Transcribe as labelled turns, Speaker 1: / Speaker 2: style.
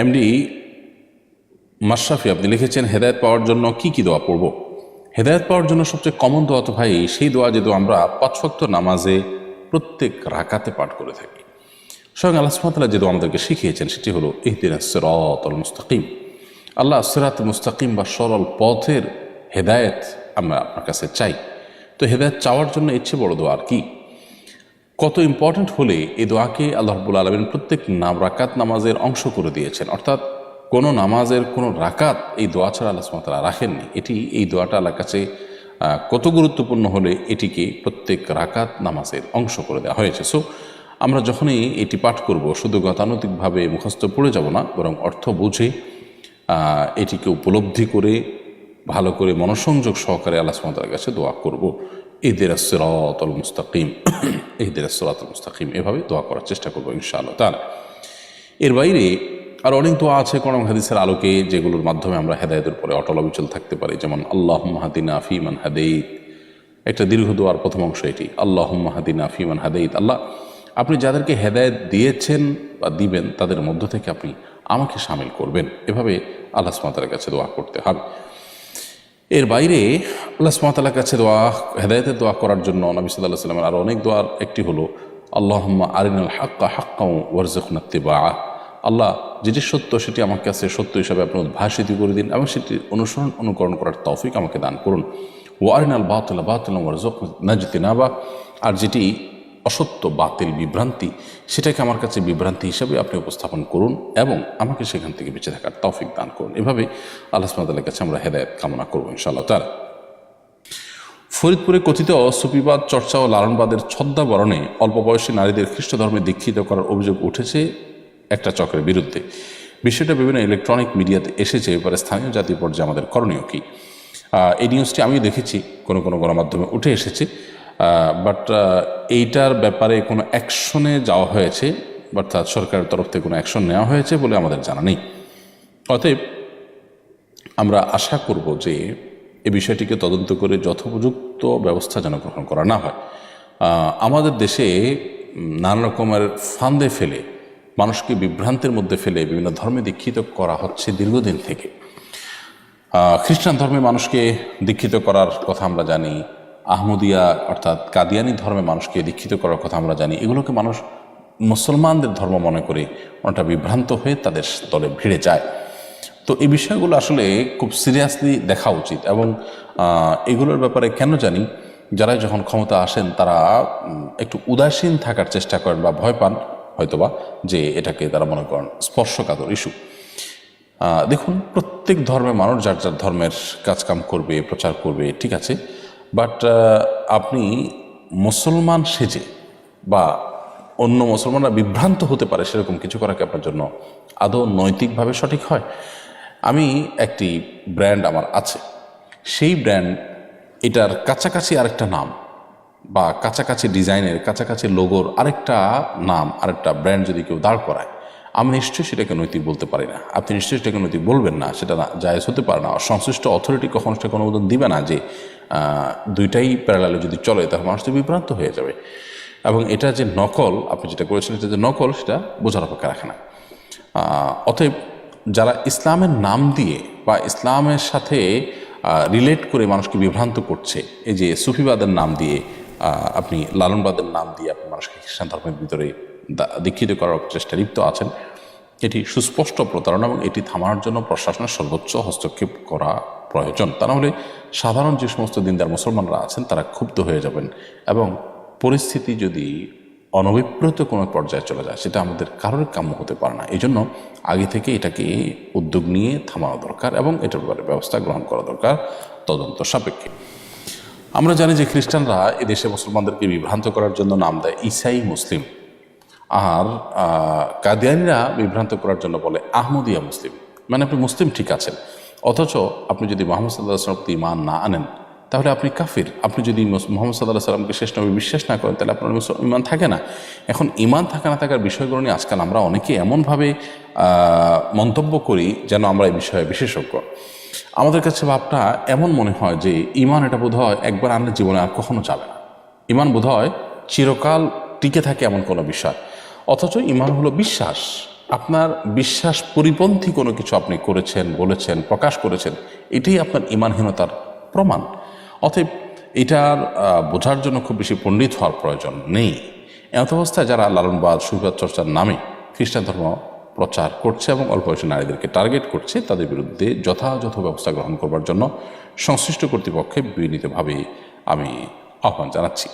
Speaker 1: MD Mashrafe, আপনি লিখেছেন, হেদায়ত পাওয়ার জন্য কি কি দোয়া পড়ব? হেদায়ত পাওয়ার জন্য সবচেয়ে কমন দোয়া তো ভাই, সেই দোয়া যে দোয়া আমরা পাঁচ ওয়াক্ত নামাজে প্রত্যেক রাকাতে পাঠ করে থাকি। স্বয়ং আল্লাহ সুমাতাল্লাহ যে দোয়া আমাদেরকে শিখিয়েছেন, সেটি হলো ইহদিন সিরাত আল মুস্তাকিম। আল্লাহ সিরাত মুস্তাকিম বা সরল পথের হেদায়েত আমরা আপনার কাছে চাই। তো হেদায়েত চাওয়ার জন্য ইচ্ছে বড় দোয়া আর কি? কত ইম্পর্ট্যান্ট হলে এই দোয়াকে আল্লাহ রব্বুল আলমিন প্রত্যেক নাম রাকাত নামাজের অংশ করে দিয়েছেন। অর্থাৎ কোনো নামাজের কোনো রাকাত এই দোয়া ছাড়া আল্লাহ সুমাতারা রাখেননি। এটি, এই দোয়াটা আল্লাহর কাছে কত গুরুত্বপূর্ণ হলে এটিকে প্রত্যেক রাকাত নামাজের অংশ করে দেওয়া হয়েছে। সো আমরা যখনই এটি পাঠ করব, শুধু গতানুতিকভাবে মুখস্থ পড়ে যাব না, বরং অর্থ বুঝে এটিকে উপলব্ধি করে, ভালো করে মনোসংযোগ সহকারে আল্লাহ সুমাতার কাছে দোয়া করব। ঈদের সিরাতল মুস্তাকিম ঈদের সিরাতল মুস্তাকিম। এভাবে দোয়া করার চেষ্টা করব ইনশাআল্লাহ তার এর বাইরে আর অনেক দোয়া আছে কোরআন হাদিসের আলোকে, যেগুলোর মাধ্যমে আমরা হেদায়তের পরে অটল অবিচল থাকতে পারি। যেমন আল্লাহ মাহাদিনা ফিমান হাদেইত। একটা দীর্ঘ দোয়ার প্রথম অংশ এটি আল্লাহ মাহাদিনা ফিমান হাদেইত। আল্লাহ, আপনি যাদেরকে হেদায়ত দিয়েছেন বা দিবেন, তাদের মধ্য থেকে আপনি আমাকে সামিল করবেন। এভাবে আল্লাহ সুমাতার কাছে দোয়া করতে হবে। এর বাইরে আল্লাহ সুমাতালার কাছে দোয়া, হেদায়তের দোয়া করার জন্য নবী সাল্লাহ সাল্লামের আরও অনেক দোয়ার একটি হলো, আল্লাহম্মা আরিনাল হাক্কা হাক্কা ওয়ারজুখনাত্তি বা আল্লাহ যেটি সত্য সেটি আমার কাছে সত্য হিসাবে আপনি উদ্ভাসিত করে দিন এবং সেটি অনুসরণ, অনুকরণ করার তৌফিক আমাকে দান করুন। ও আরিনাল বাতুল বাতুল ওয়ারজুক নাজতি নাবা আর যেটি অসত্য, বাতিল বিভ্রান্তি, সেটাকে আমার কাছে বিভ্রান্তি হিসাবে আপনি উপস্থাপন করুন এবং আমাকে সেখান থেকে বেঁচে থাকার তৌফিক দান করুন। এভাবে আল্লাহ সুমাতালের কাছে আমরা হেদায়ত কামনা করব ইনশাআল্লাহ। তারা ফরিদপুরে কথিত সুফিবাদ চর্চা ও লালনবাদের ছদ্মাবরণে অল্প বয়সী নারীদের খ্রিস্ট ধর্মে দীক্ষিত করার অভিযোগ উঠেছে একটা চক্রের বিরুদ্ধে। বিষয়টা বিভিন্ন ইলেকট্রনিক মিডিয়াতে এসেছে এবারে স্থানীয় জাতীয় পর্যায়ে আমাদের করণীয় কী? এই নিউজটি আমিও দেখেছি, কোনো কোনো গণমাধ্যমে উঠে এসেছে। বাট এইটার ব্যাপারে কোনো অ্যাকশনে যাওয়া হয়েছে, অর্থাৎ সরকারের তরফ থেকে কোনো অ্যাকশন নেওয়া হয়েছে বলে আমাদের জানা নেই। অতএব আমরা আশা করব যে এ বিষয়টিকে তদন্ত করে যথোপযুক্ত ব্যবস্থা যেন গ্রহণ করা না হয়। আমাদের দেশে নানা রকমের ফান্দে ফেলে, মানুষকে বিভ্রান্তের মধ্যে ফেলে বিভিন্ন ধর্মে দীক্ষিত করা হচ্ছে দীর্ঘদিন থেকে। খ্রিস্টান ধর্মে মানুষকে দীক্ষিত করার কথা আমরা জানি আহমদিয়া, অর্থাৎ কাদিয়ানি ধর্মে মানুষকে দীক্ষিত করার কথা আমরা জানি, এগুলোকে মানুষ মুসলমানদের ধর্ম মনে করে অনেকটা বিভ্রান্ত হয়ে তাদের দলে ভিড়ে যায়। তো এই বিষয়গুলো আসলে খুব সিরিয়াসলি দেখা উচিত এবং এগুলোর ব্যাপারে কেন জানি যারা যখন ক্ষমতা আসেন তারা একটু উদাসীন থাকার চেষ্টা করেন বা ভয় পান হয়তোবা যে এটাকে তারা মনে করেন স্পর্শকাতর ইস্যু দেখুন, প্রত্যেক ধর্মের মানুষ যার যার ধর্মের কাজকাম করবে, প্রচার করবে, ঠিক আছে? বাট আপনি মুসলমান সেজে বা অন্য মুসলমানরা বিভ্রান্ত হতে পারে সেরকম কিছু করা কি আপনার জন্য আদৌ নৈতিকভাবে সঠিক হয়? আমি একটি ব্র্যান্ড আমার আছে। সেই ব্র্যান্ড এটার কাছাকাছি আরেকটা নাম বা কাছাকাছি ডিজাইনের, কাছাকাছি লোগোর আরেকটা নাম, আরেকটা ব্র্যান্ড যদি কেউ দাঁড় করায়, আমি নিশ্চয়ই সেটাকে নৈতিক বলতে পারি না। আপনি নিশ্চয়ই সেটাকে নৈতিক বলবেন না, সেটা না জায়েজ হতে পারে না। সংশ্লিষ্ট অথরিটি কখনো সেটা অনুমোদন দিবে না যে দুইটাই প্যারালালে যদি চলে, তাহলে মানুষ তো বিভ্রান্ত হয়ে যাবে। এবং এটা যে নকল, আপনি যেটা করেছেন, এটা যে নকল, সেটা বোঝার অপেক্ষা রাখে না। অতএব যারা ইসলামের নাম দিয়ে বা ইসলামের সাথে রিলেট করে মানুষকে বিভ্রান্ত করছে, এই যে সুফিবাদের নাম দিয়ে আপনি লালনবাদের নাম দিয়ে আপনি মানুষকে খ্রিস্টান ধর্মের ভিতরে দীক্ষিত করার চেষ্টা লিপ্ত আছেন, এটি সুস্পষ্ট প্রতারণা এবং এটি থামানোর জন্য প্রশাসনের সর্বোচ্চ হস্তক্ষেপ করা প্রয়োজন তা নাহলে সাধারণ যে সমস্ত দিনদার মুসলমানরা আছেন, তারা ক্ষুব্ধ হয়ে যাবেন এবং পরিস্থিতি যদি অনভিপ্রেত কোনো পর্যায়ে চলে যায়, সেটা আমাদের কারোর কাম্য হতে পারে না। এই জন্য আগে থেকে এটাকে উদ্যোগ নিয়ে থামানো দরকার এবং এটার ব্যাপারে ব্যবস্থা গ্রহণ করা দরকার তদন্ত সাপেক্ষে। আমরা জানি যে খ্রিস্টানরা এদেশে মুসলমানদেরকে বিভ্রান্ত করার জন্য নাম দেয় ইসাই মুসলিম। আর কাদিয়ানিরা বিভ্রান্ত করার জন্য বলে আহমদিয়া মুসলিম। মানে আপনি মুসলিম ঠিক আছেন। অথচ আপনি যদি মোহাম্মদ সাল্লাহ সাল্লাম ইমান না আনেন, তাহলে আপনি কাফির। আপনি যদি মোহাম্মদ সাল্লাহ সাল্লামকে শেষ নবী বিশ্বাস না করেন, তাহলে আপনার ইমান থাকে না। এখন ইমান থাকা না থাকার বিষয়গুলো নিয়ে আজকাল আমরা অনেকে এমনভাবে মন্তব্য করি যেন আমরা এই বিষয়ে বিশেষজ্ঞ। আমাদের কাছে ভাবটা এমন মনে হয় যে ইমান এটা বোধ হয় একবার আনলে জীবনে আর কখনো যাবে না। ইমান বোধ হয় চিরকাল টিকে থাকে এমন কোনো বিষয়। অথচ ইমান হলো বিশ্বাস। আপনার বিশ্বাস পরিপন্থী কোনো কিছু আপনি করেছেন, বলেছেন, প্রকাশ করেছেন, এটাই আপনার ইমানহীনতার প্রমাণ। অতএব এটার বোঝার জন্য খুব বেশি পণ্ডিত হওয়ার প্রয়োজন নেই। এমত অবস্থায় যারা লালনবাদ সুবিবাদ চর্চার নামে খ্রিস্টান ধর্ম প্রচার করছে এবং অল্প বয়সী নারীদেরকে টার্গেট করছে, তাদের বিরুদ্ধে যথাযথ ব্যবস্থা গ্রহণ করবার জন্য সংশ্লিষ্ট কর্তৃপক্ষে বিনীতভাবে আমি আহ্বান জানাচ্ছি।